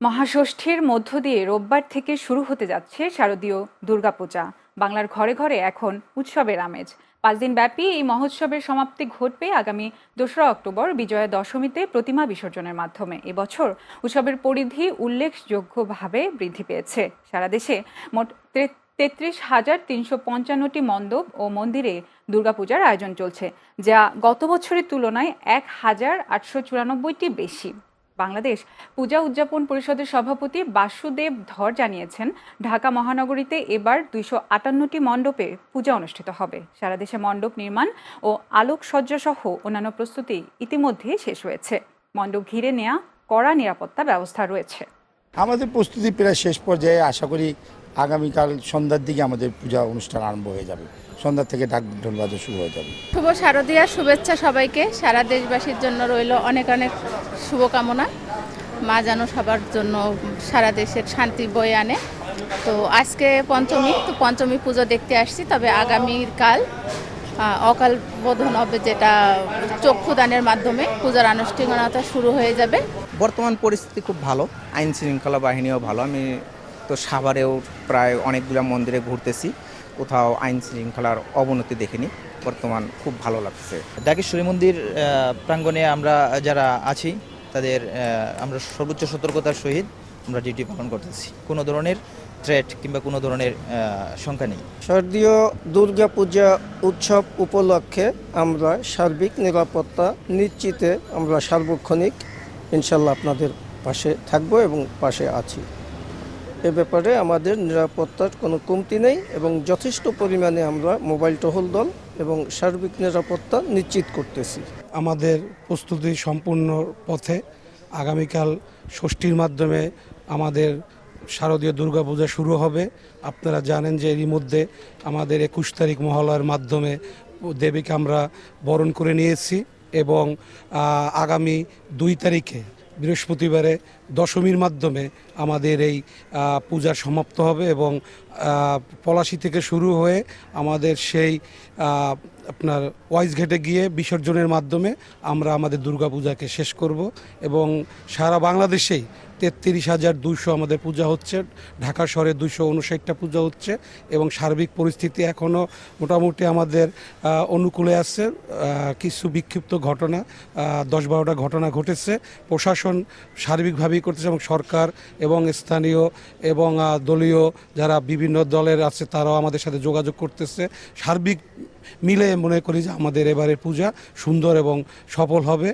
মহাষষ্ঠীর মধ্য দিয়ে রোববার থেকে শুরু হতে যাচ্ছে শারদীয় দুর্গাপূজা। বাংলার ঘরে ঘরে এখন উৎসবের আমেজ। পাঁচ দিন ব্যাপী এই মহোৎসবের সমাপ্তি ঘটবে আগামী দোসরা অক্টোবর বিজয়া দশমীতে প্রতিমা বিসর্জনের মাধ্যমে। এবছর উৎসবের পরিধি উল্লেখযোগ্যভাবে বৃদ্ধি পেয়েছে। সারা দেশে মোট তেত্রিশ হাজার তিনশো পঞ্চান্নটি মণ্ডপ ও মন্দিরে দুর্গাপূজার আয়োজন চলছে, যা গত বছরের তুলনায় এক হাজার আটশো চুরানব্বইটি বেশি। বাংলাদেশ। পূজা উদযাপন পরিষদের সভাপতি বাসুদেব ধর জানিয়েছেন, ঢাকা মহানগরীতে এবার দুইশো আটান্নটি মণ্ডপে পূজা অনুষ্ঠিত হবে। সারা দেশে মণ্ডপ নির্মাণ ও আলোকসজ্জা সহ অন্যান্য প্রস্তুতি ইতিমধ্যে শেষ হয়েছে। মণ্ডপ ঘিরে নেয়া কড়া নিরাপত্তা ব্যবস্থা রয়েছে। আমাদের প্রস্তুতি প্রায় শেষ পর্যায়ে। আশা করি আগামীকাল সন্ধ্যার দিকে আমাদের পূজা অনুষ্ঠান আরম্ভ হয়ে যাবে। সন্ধ্যা থেকে ডাক ঢোল বাজা শুরু হয়ে যাবে। শুভ শারদীয়ার শুভেচ্ছা সবাইকে। সারা দেশবাসীর জন্য রইল অনেক অনেক শুভকামনা। মা যেন সবার জন্য সারা দেশের শান্তি বয়ে আনে। তো আজকে পঞ্চমী তো পঞ্চমী পুজো দেখতে আসছি তবে আগামীকাল অকাল বোধন হবে যেটা চক্ষুদানের মাধ্যমে। পূজার আনুষ্ঠানিকতা শুরু হয়ে যাবে। বর্তমান পরিস্থিতি খুব ভালো। আইন শৃঙ্খলা বাহিনীও ভালো। আমি তো সাভারেও প্রায় অনেকগুলো মন্দিরে ঘুরতেছি। কোথাও আইন শৃঙ্খলার অবনতি দেখিনি। বর্তমান খুব ভালো লাগছে। ডাকেশ্বরী মন্দির প্রাঙ্গণে আমরা যারা আছি তাদের আমরা সর্বোচ্চ সতর্কতার সহিত আমরা ডিউটি পালন করতেছি। কোনো ধরনের থ্রেট কিংবা কোনো ধরনের শঙ্কা নেই। শারদীয় দুর্গাপূজা উৎসব উপলক্ষে আমরা সার্বিক নিরাপত্তা নিশ্চিতে আমরা সার্বক্ষণিক ইনশাল্লাহ আপনাদের পাশে থাকব এবং পাশে আছি। এ ব্যাপারে আমাদের নিরাপত্তার কোনো কমতি নেই এবং যথেষ্ট পরিমাণে আমরা মোবাইল টহল দল এবং সার্বিক নিরাপত্তা নিশ্চিত করতেছি। আমাদের প্রস্তুতি সম্পূর্ণ পথে। আগামীকাল ষষ্ঠীর মাধ্যমে আমাদের শারদীয় দুর্গাপূজা শুরু হবে। আপনারা জানেন যে এরই মধ্যে আমাদের একুশ তারিখ মহালয়ার মাধ্যমে দেবীকে আমরা বরণ করে নিয়েছি এবং আগামী দুই তারিখে বৃহস্পতিবারে দশমীর মাধ্যমে আমাদের এই পূজা সমাপ্ত হবে এবং পলাশি থেকে শুরু হয়ে আমাদের সেই আপনার ওয়াইজ ঘেটে গিয়ে বিসর্জনের মাধ্যমে আমরা আমাদের দুর্গাপূজাকে শেষ করব এবং সারা বাংলাদেশেই তেত্রিশ হাজার দুইশো আমাদের পূজা হচ্ছে, ঢাকা শহরে দুইশো উনষাটটা পূজা হচ্ছে এবং সার্বিক পরিস্থিতি এখনও মোটামুটি আমাদের অনুকূলে আছে। কিছু বিক্ষিপ্ত ঘটনা দশ বারোটা ঘটনা ঘটেছে। প্রশাসন সার্বিকভাবেই করতেছে এবং সরকার এবং স্থানীয় এবং দলীয় যারা বিভিন্ন দলের আছে তারাও আমাদের সাথে যোগাযোগ করতেছে। সার্বিক মিলে মনে করি যে আমাদের এবারের পূজা সুন্দর এবং সফল হবে।